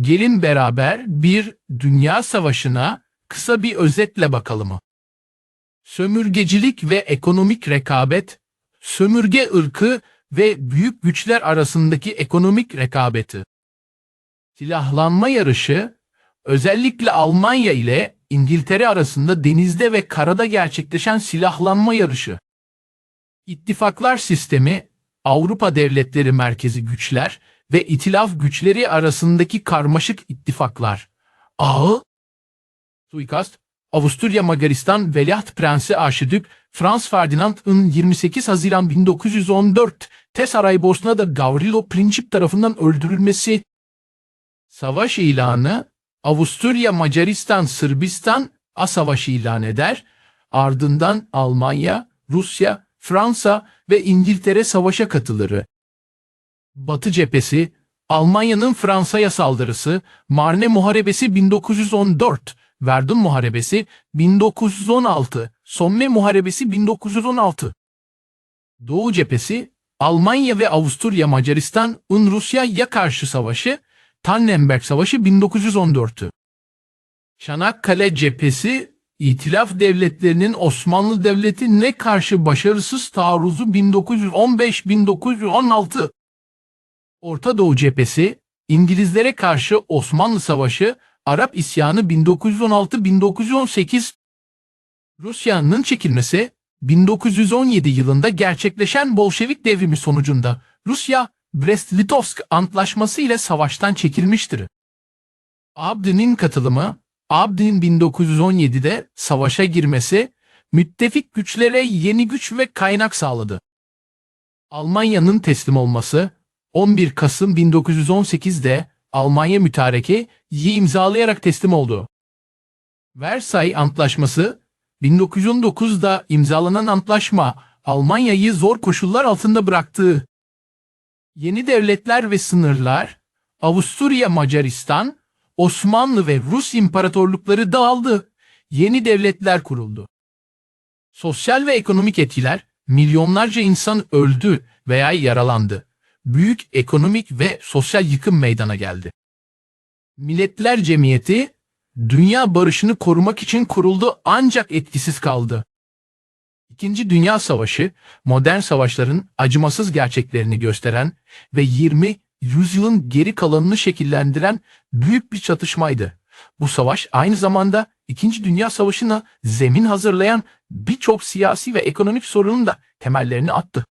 Gelin beraber bir dünya savaşına kısa bir özetle bakalım. Sömürgecilik ve ekonomik rekabet, sömürge ırkı ve büyük güçler arasındaki ekonomik rekabeti. Silahlanma yarışı, özellikle Almanya ile İngiltere arasında denizde ve karada gerçekleşen silahlanma yarışı. İttifaklar sistemi, Avrupa devletleri merkezi güçler ve itilaf güçleri arasındaki karmaşık ittifaklar. Ağı, suikast, Avusturya Macaristan Veliaht Prensi Arşidük Franz Ferdinand'ın 28 Haziran 1914 te Saraybosna'da Gavrilo Princip tarafından öldürülmesi. Savaş ilanı Avusturya Macaristan Sırbistan A savaşı ilan eder. Ardından Almanya, Rusya, Fransa ve İngiltere savaşa katılır. Batı cephesi, Almanya'nın Fransa'ya saldırısı, Marne Muharebesi 1914, Verdun Muharebesi 1916, Somme Muharebesi 1916. Doğu cephesi, Almanya ve Avusturya Macaristan-ın Rusya'ya karşı savaşı, Tannenberg Savaşı 1914. Çanakkale cephesi, İtilaf devletlerinin Osmanlı Devleti'ne karşı başarısız taarruzu 1915-1916. Orta Doğu cephesi, İngilizlere karşı Osmanlı Savaşı, Arap İsyanı 1916-1918. Rusya'nın çekilmesi, 1917 yılında gerçekleşen Bolşevik devrimi sonucunda Rusya, Brest-Litovsk Antlaşması ile savaştan çekilmiştir. Abdi'nin katılımı, Abdi'nin 1917'de savaşa girmesi, müttefik güçlere yeni güç ve kaynak sağladı. Almanya'nın teslim olması, 11 Kasım 1918'de Almanya mütarekeyi imzalayarak teslim oldu. Versay Antlaşması, 1919'da imzalanan antlaşma, Almanya'yı zor koşullar altında bıraktı. Yeni devletler ve sınırlar, Avusturya Macaristan, Osmanlı ve Rus imparatorlukları dağıldı. Yeni devletler kuruldu. Sosyal ve ekonomik etkiler, milyonlarca insan öldü veya yaralandı. Büyük ekonomik ve sosyal yıkım meydana geldi. Milletler Cemiyeti, dünya barışını korumak için kuruldu ancak etkisiz kaldı. İkinci Dünya Savaşı, modern savaşların acımasız gerçeklerini gösteren ve 20 yüzyılın geri kalanını şekillendiren büyük bir çatışmaydı. Bu savaş aynı zamanda İkinci Dünya Savaşı'na zemin hazırlayan birçok siyasi ve ekonomik sorunun da temellerini attı.